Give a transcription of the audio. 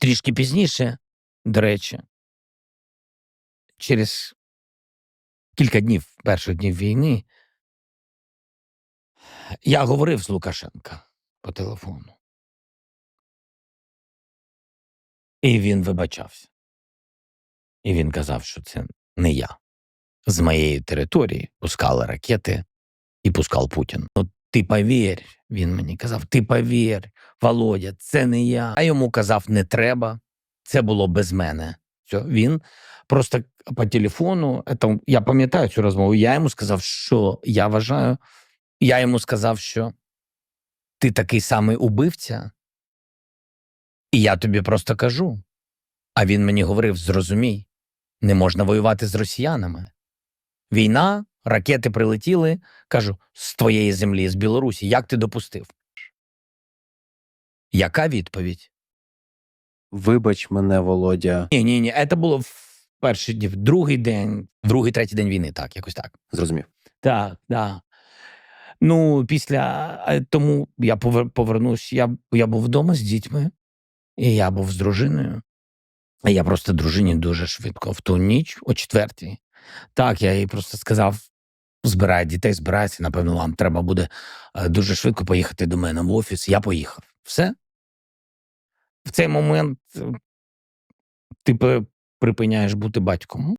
Трішки пізніше, до речі, через кілька днів, перших днів війни, я говорив з Лукашенка по телефону. І він вибачався. І він казав, що це не я. З моєї території пускали ракети і пускав Путін. Ну, ти повір, він мені казав, ти повір, Володя, це не я. А йому казав, не треба, це було без мене. Все, він просто по телефону, это, я пам'ятаю цю розмову, я йому сказав, що я вважаю, я йому сказав, що ти такий самий убивця, і я тобі просто кажу. А він мені говорив: зрозумій, не можна воювати з росіянами. Війна, ракети прилетіли. Кажу, з твоєї землі, з Білорусі, як ти допустив? Яка відповідь? Вибач мене, Володя. Ні, ні, ні, це було в перший день, другий день, другий, третій день війни, так, якось так. Зрозумів. Так, так. Ну, після е, тому я повер, повернусь. Я, я був вдома з дітьми, і я був з дружиною. А я просто дружині дуже швидко в ту ніч, о четвертій. Так, я їй просто сказав: збирай дітей, збирається. напевно, вам треба буде е, дуже швидко поїхати до мене в офіс. Я поїхав. Все. В цей момент е, ти припиняєш бути батьком.